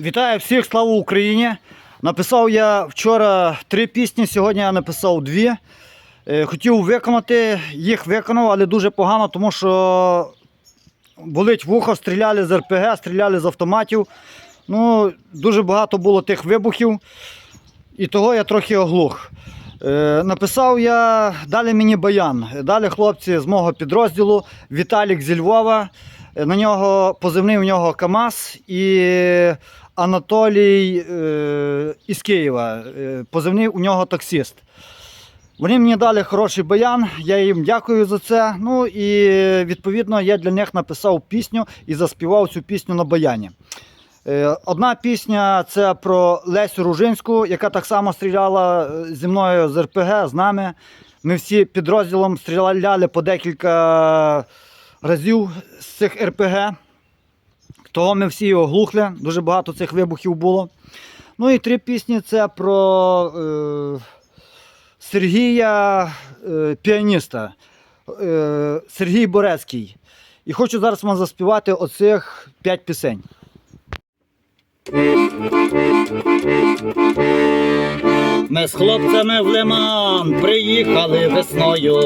Вітаю всіх, слава Україні! Написав я вчора три пісні, сьогодні я написав дві. Е, Хотів виконати, їх виконав, але дуже погано, тому що болить вухо, стріляли з РПГ, стріляли з автоматів. Ну, дуже багато було тих вибухів, і того я трохи оглух. Е, Написав я далі мені баян. Далі хлопці з мого підрозділу Віталік зі Львова. Е, На нього позивний у нього КАМАЗ і Анатолій е, із Києва. Е, позивний у нього таксіст. Вони мені дали хороший баян, я їм дякую за це. Ну і відповідно я для них написав пісню і заспівав цю пісню на баяні. Е, Одна пісня це про Лесю Ружинську, яка так само стріляла зі мною з РПГ, з нами. Ми всі підрозділом стріляли по декілька разів з цих РПГ. Того ми всі оглухли, дуже багато цих вибухів було. Ну і три пісні це про е, Сергія е, піаніста, е, Сергій Борецький. І хочу зараз вам заспівати оцих п'ять пісень. Ми з хлопцями в Лиман приїхали весною.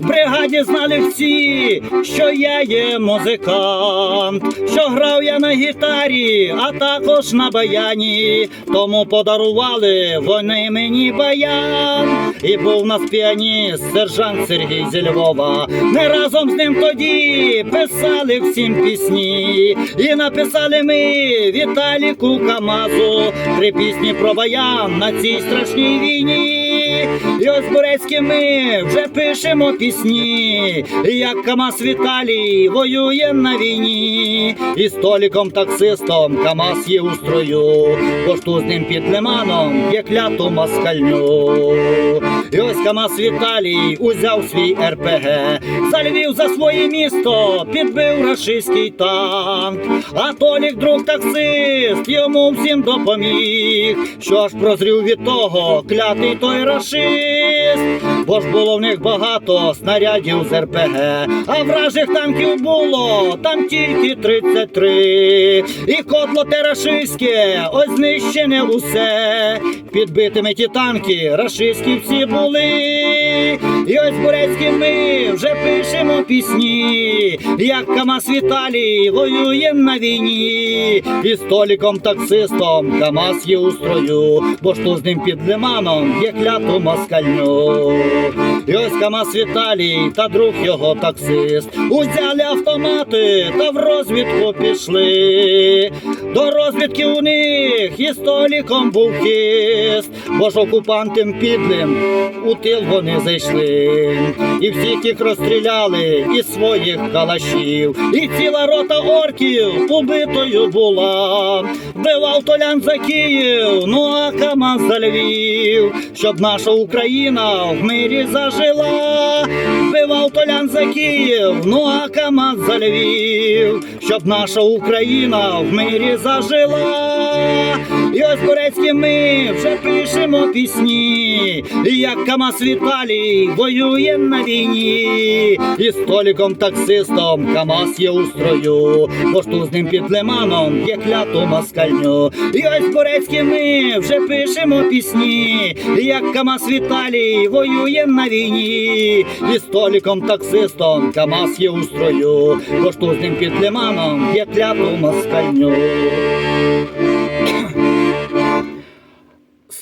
В бригаді знали всі, що я є музикант, що грав я на гітарі, а також на баяні. Тому подарували вони мені баян. І був нас піаніст, сержант Сергій зі Львова. Ми разом з ним тоді писали всім пісні. І написали ми Віталіку Камазу три пісні про баян на цій страшній війні. І ось Борецькі ми вже пишемо пісні, як Камаз Віталій воює на війні. І століком таксистом Камаз є у строю, пошту з ним під лиманом є кляту москальню. І ось Камаз Віталій узяв свій РПГ, за Львів за своє місто підбив рашистський танк. А Толік друг таксист йому всім допоміг. Що ж прозрів від того, клятий той рашист, бо ж було в них багато снарядів з РПГ, а вражих танків було там тільки 33. І котло терашистське ось знищене усе. Підбитими ті танки рашистські всі були. І ось Бурецькі ми вже пишемо пісні, як Камаз Віталій воює на війні. І століком таксистом Камаз є у строю, бо ж з ним під лиманом є кляту москальню. І ось Камаз Віталій та друг його таксист. Узяли автомати та в розвідку пішли. До розвідки у них і століком був хист, бо ж окупантам підлим у тил вони зайшли. І всіх їх розстріляли із своїх калашів. І ціла рота орків убитою була. Бивав толян за Київ, ну а Камаз за Львів, щоб наша Україна в мирі зажила. Бивав толян за Київ, ну а Камаз за Львів, щоб наша Україна в мирі зажила. І ось Борецькі ми вже пишемо пісні, як Камаз Віталій воює на війні, і століком таксистом Камаз є у строю, бо ж тут з ним під лиманом є кляту москальню. І ось Борецькі ми вже пишемо пісні, як Камаз Віталій воює на війні, і століком таксистом Камаз є у строю, бо ж тут з ним під лиманом є кляту москальню.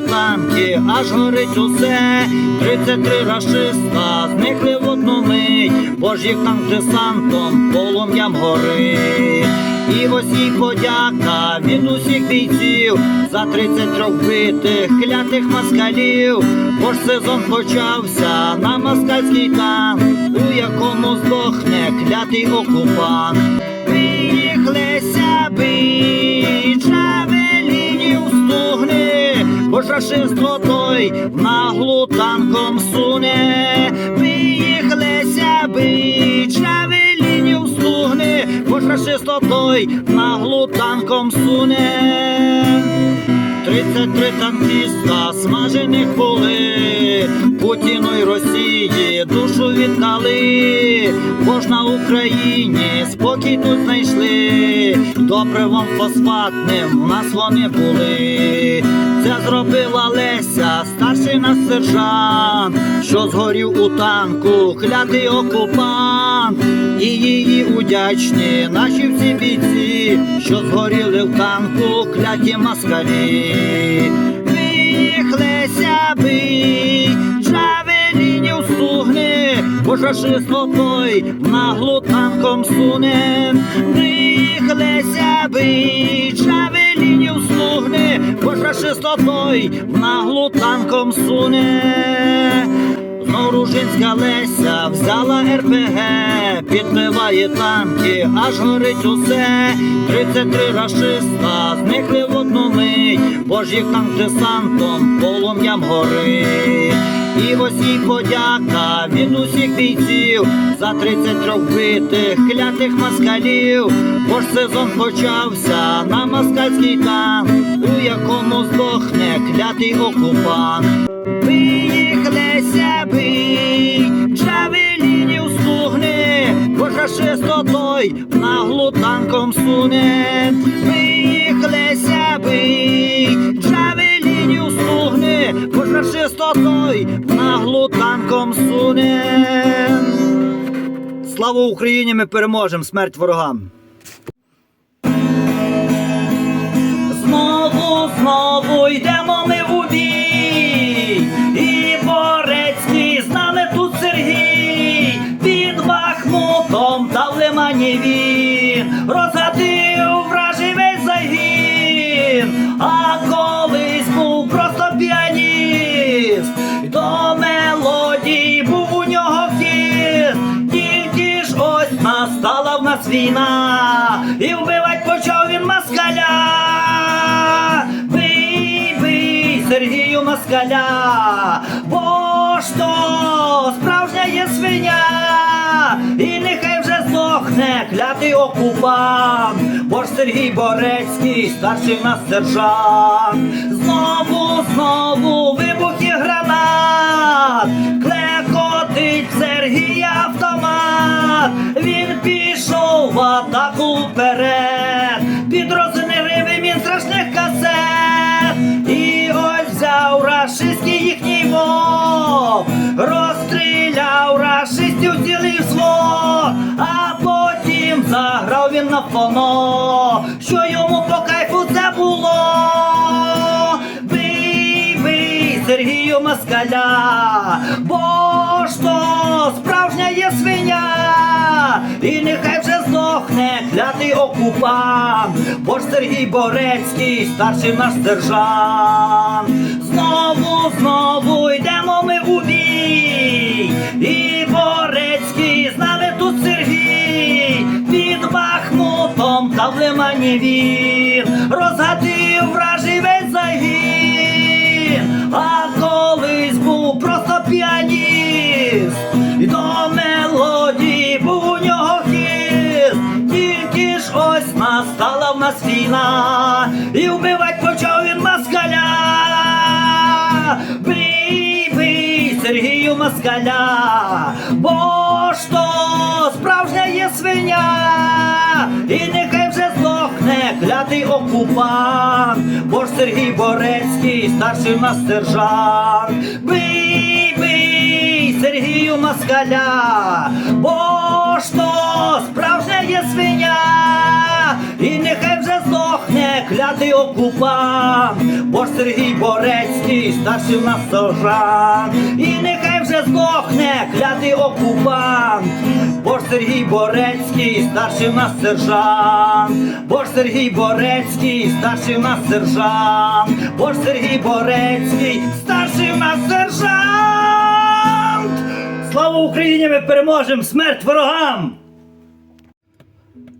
Танки, аж горить усе. 33 рашиста зникли в одну мить, бо їх танк десантом полум'ям горить. І ось їй подяка від усіх бійців за 33 вбитих клятих москалів. Бо ж сезон почався на москальський танк, у якому здохне клятий окупант. Джавелінів стугне, бо ж рашиство той наглу танком суне. Виїхлися бич на Джавелінів слугни, бо ж рашиство той наглу танком суне. 33 танкіста смажених були, Путіну й Росії душу віддали, бо на Україні спокій тут знайшли, добривом фосфатним у нас вони були. Це зробила Леся, старший наш сержант, що згорів у танку, клятий окупант, і її удячні наші всі бійці, що згоріли в танку, кляті москалі. Їх Леся бий, джавелінів стугне, бо ж той наглу танком суне. Їх Леся бий, джавелінів стугне, бо ж той наглу танком суне. Зноружинська Леся взяла РПГ, підбиває танки, аж горить усе. 33 рашиста зникли в одну мить, бо ж їх танк десантом полум'ям горить. І ось їй подяка від усіх бійців за 33 вбитих клятих москалів. Бо ж сезон почався на москальський танк, у якому здохне клятий окупант. Слава Україні! Ми переможемо! Смерть ворогам! Знову, знову йдемо ми у бій, і вбивать почав він москаля. Бий, бий, Сергію москаля, бо то справжня є свиня, і нехай вже здохне клятий окупант, бо ж Сергій Борецький, старший нас сержант, знову, знову вибухи гранат, клекотить Сергія автомат, він пішов в атаку вперед, під розниривий він страшних касет, і ось взяв рашистський їхній мов, розстріляв рашистів цілий взвод, а потім заграв він на фоно, що йому по кайфу це було. Сергію москаля, бо ж то справжня є свиня, і нехай клятий окупант, бо ж Сергій Борецький, старший наш сержант. Знову, знову йдемо ми у бій, і Борецький з нами тут Сергій, під Бахмутом та в Лимані він розгадив вражий ось настала в нас війна, і вбивать почав він москаля. Бий, Сергію москаля, бо ж то справжня є свиня, і нехай вже здохне клятий окупант, бо ж Сергій Борецький, старший нас сержант. Бий, бий, Сергію москаля, бо ж то справжня є свиня, окупант, бо Сергій Борецький, старший в нас сержант, і нехай вже здохне клятий окупант, бо Сергій Борецький, старший в сержант, бо Сергій Борецький, старший в нас сержант, бо Сергій Борецький, старший в нас сержант. Слава Україні! Ми переможемо! Смерть ворогам!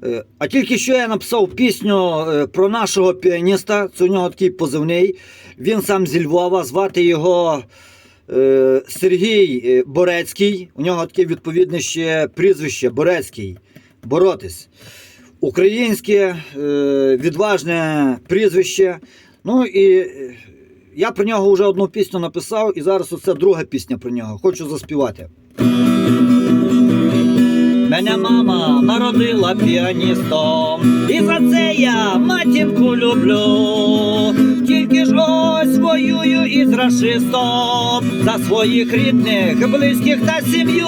Е, А тільки що я написав пісню е, про нашого піаніста. Це у нього такий позивний. Він сам зі Львова, звати його е, Сергій Борецький. У нього таке відповідне ще прізвище Борецький. Боротись. Українське відважне прізвище. Ну і я про нього вже одну пісню написав, і зараз оце друга пісня про нього. Хочу заспівати. Мене мама народила піаністом, і за це я матінку люблю. Тільки ж ось воюю із рашистом за своїх рідних, близьких та сім'ю.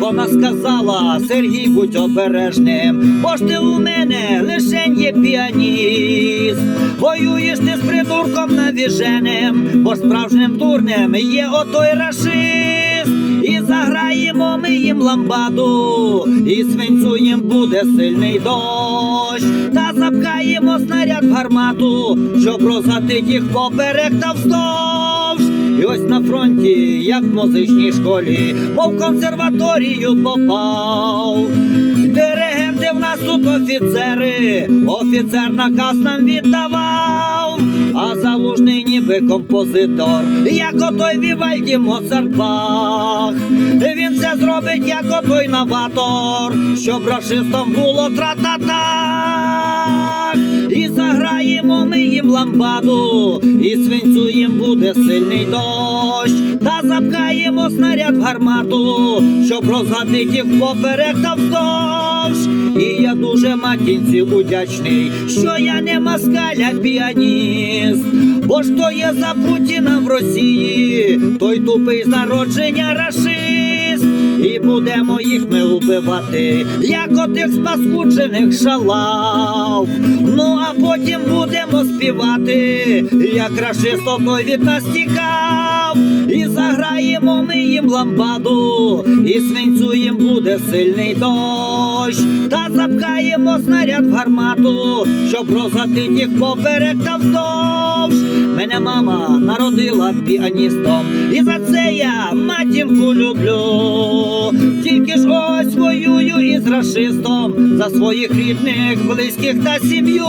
Вона сказала, Сергій, будь обережним, бо ж ти у мене лишень є піаніст. Воюєш ти з придурком навіженим, бо справжнім дурнем є отой рашист. Їм ламбаду, і свинцюєм буде сильний дощ, та запхаємо снаряд в гармату, щоб розгатить їх поперек та вздовж. І ось на фронті, як в музичній школі, мов консерваторію попав. Диригенти в нас тут офіцери, офіцер наказ нам віддавав, а залужний ніби композитор, як отой Вівальді Моцарт. Він це зробить, як отой новатор, щоб рашистам було тра-та-так. І заграємо ми їм ламбаду, і свинцю їм буде сильний дощ, та запхаємо снаряд в гармату, щоб розгатить їх поперек та вздовж. І я дуже матінці удячний, що я не москаля піаніст. Бо ж то є за Путіна в Росії, той тупий з народження рашист. І будемо їх ми убивати, як отих спаскуджених шалав. Ну а потім будемо співати, як рашист той від нас тікав. І заграємо ми їм ламбаду, і свинцю їм буде сильний дощ. Та запхаємо снаряд в гармату, щоб розгатить їх поперек та вздовж. Мене мама народила піаністом, і за це я матінку люблю. Тільки ж ось воюю із рашистом за своїх рідних, близьких та сім'ю.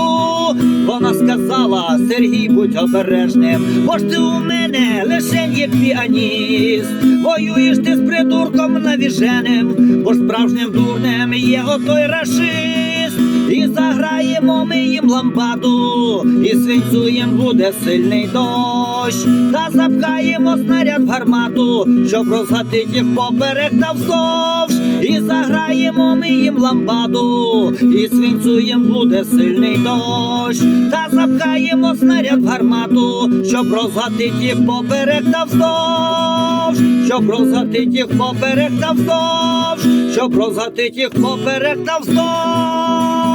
Вона сказала, Сергій, будь обережним, бо ж ти у мене лише є піаніст. Воюєш ти з придурком навіженим, бо справжнім дурнем є отой рашист. І заграємо ми їм ламбаду, і свинцюєм буде сильний дощ. Та запхаємо снаряд в гармату, щоб розгатить їх поперек та вздовж. І заграємо ми їм ламбаду, і свинцюєм буде сильний дощ. Та запхаємо снаряд в гармату, щоб розгатить їх поперек та вздовж. Щоб розгатить їх поперек та вздовж, щоб розгатить їх поперек та вздовж.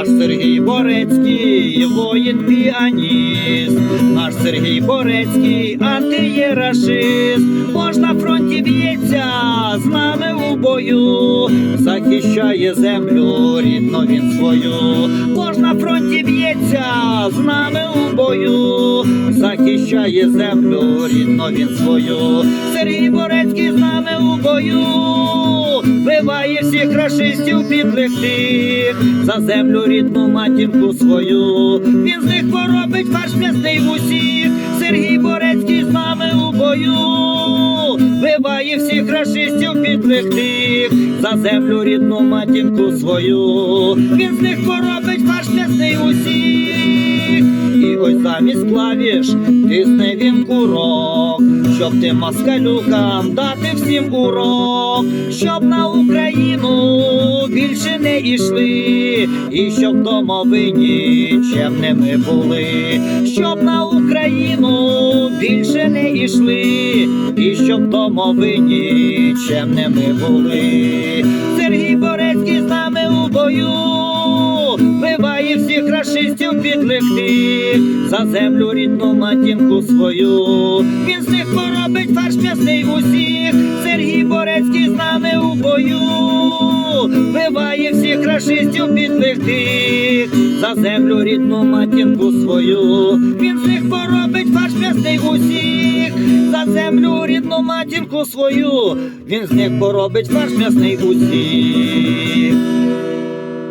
Наш Сергій Борецький, воїн піаніст, наш Сергій Борецький, антиєрашист, Бож на фронті б'ється з нами у бою, захищає землю, рідно він свою, Бож на фронті б'ється з нами у бою, захищає землю, рідно він свою, Сергій Борецький з нами у бою, рашистів підлих за землю рідну матінку свою. Він з них поробить фарш м'ясний в. Сергій Борецький з нами у бою. Вбиває всіх рашистів підлих за землю рідну матінку свою. Він з них поробить фарш м'ясний усіх. І ось замість клавіш тисне він курок, щоб тим москалюкам дати всім урок, щоб на Україну більше не ішли, і щоб домовині чемними були, щоб на Україну більше не ішли, і щоб домовині чемними були. Сергій Борецький з нами у бою вбиває всіх рашистів підлих тих, за землю рідну матінку свою. Він з них поробить фарш м'ясний в усіх. Сергій Борецький з нами у бою. Вбиває всіх рашистів підлих тих, за землю рідну матінку свою. Він з них поробить фарш м'ясний усіх, за землю рідну матінку свою, він з них поробить фарш м'ясний усіх.